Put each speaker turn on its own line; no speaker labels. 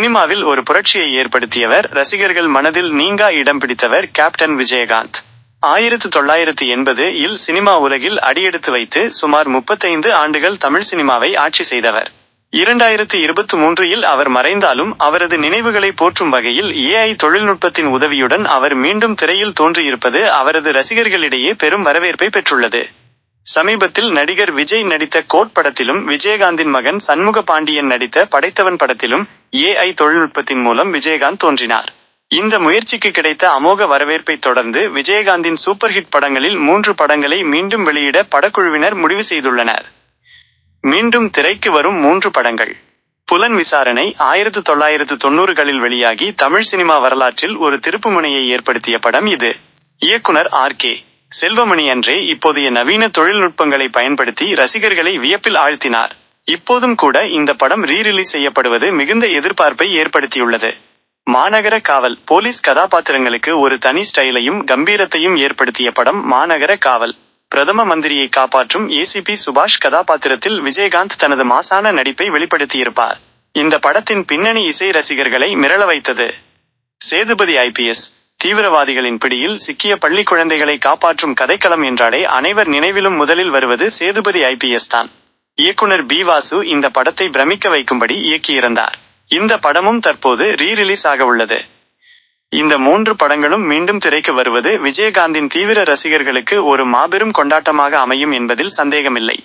சினிமாவில் ஒரு புரட்சியை ஏற்படுத்தியவர் ரசிகர்கள் மனதில் நீங்கா இடம் பிடித்தவர் கேப்டன் விஜயகாந்த். ஆயிரத்து தொள்ளாயிரத்து எண்பது இல் சினிமா உலகில் அடியெடுத்து வைத்து சுமார் முப்பத்தைந்து ஆண்டுகள் தமிழ் சினிமாவை ஆட்சி செய்தவர். இரண்டாயிரத்து இருபத்தி மூன்று இல் அவர் மறைந்தாலும் அவரது நினைவுகளை போற்றும் வகையில் ஏஐ தொழில்நுட்பத்தின் உதவியுடன் அவர் மீண்டும் திரையில் தோன்றியிருப்பது அவரது ரசிகர்களிடையே பெரும் வரவேற்பை பெற்றுள்ளது. சமீபத்தில் நடிகர் விஜய் நடித்த கோட் படத்திலும் விஜயகாந்தின் மகன் சண்முக பாண்டியன் நடித்த படைத்தவன் படத்திலும் ஏஐ தொழில்நுட்பத்தின் மூலம் விஜயகாந்த் தோன்றினார். இந்த முயற்சிக்கு கிடைத்த அமோக வரவேற்பை தொடர்ந்து விஜயகாந்தின் சூப்பர் ஹிட் படங்களில் மூன்று படங்களை மீண்டும் வெளியிட படக்குழுவினர் முடிவு செய்துள்ளனர். மீண்டும் திரைக்கு வரும் மூன்று படங்கள். புலன் விசாரணை ஆயிரத்து தொள்ளாயிரத்து தொண்ணூறுகளில் வெளியாகி தமிழ் சினிமா வரலாற்றில் ஒரு திருப்புமுனையை ஏற்படுத்திய படம் இது. இயக்குனர் ஆர் கே. செல்வமணி அன்றே இப்போதைய நவீன தொழில்நுட்பங்களை பயன்படுத்தி ரசிகர்களை வியப்பில் ஆழ்த்தினார். இப்போதும் கூட இந்த படம் ரீ ரிலீஸ் செய்யப்படுவது மிகுந்த எதிர்பார்ப்பை ஏற்படுத்தியுள்ளது. மாநகர காவல் போலீஸ் கதாபாத்திரங்களுக்கு ஒரு தனி ஸ்டைலையும் கம்பீரத்தையும் ஏற்படுத்திய படம் மாநகர காவல். பிரதம மந்திரியை காப்பாற்றும் ஏசிபி சுபாஷ் கதாபாத்திரத்தில் விஜயகாந்த் தனது மாசான நடிப்பை வெளிப்படுத்தியிருப்பார். இந்த படத்தின் பின்னணி இசை ரசிகர்களை மிரள வைத்தது. சேதுபதி ஐபிஎஸ் தீவிரவாதிகளின் பிடியில் சிக்கிய பள்ளி குழந்தைகளை காப்பாற்றும் கதைக்களம் என்றாலே அனைவர் நினைவிலும் முதலில் வருவது சேதுபதி ஐபிஎஸ் தான். இயக்குனர் பி வாசு இந்த படத்தை பிரமிக்க வைக்கும்படி இயக்கியிருந்தார். இந்த படமும் தற்போது ரீ ரிலீஸ் ஆக உள்ளது. இந்த மூன்று படங்களும் மீண்டும் திரைக்கு வருவது விஜயகாந்தின் தீவிர ரசிகர்களுக்கு ஒரு மாபெரும் கொண்டாட்டமாக அமையும் என்பதில் சந்தேகமில்லை.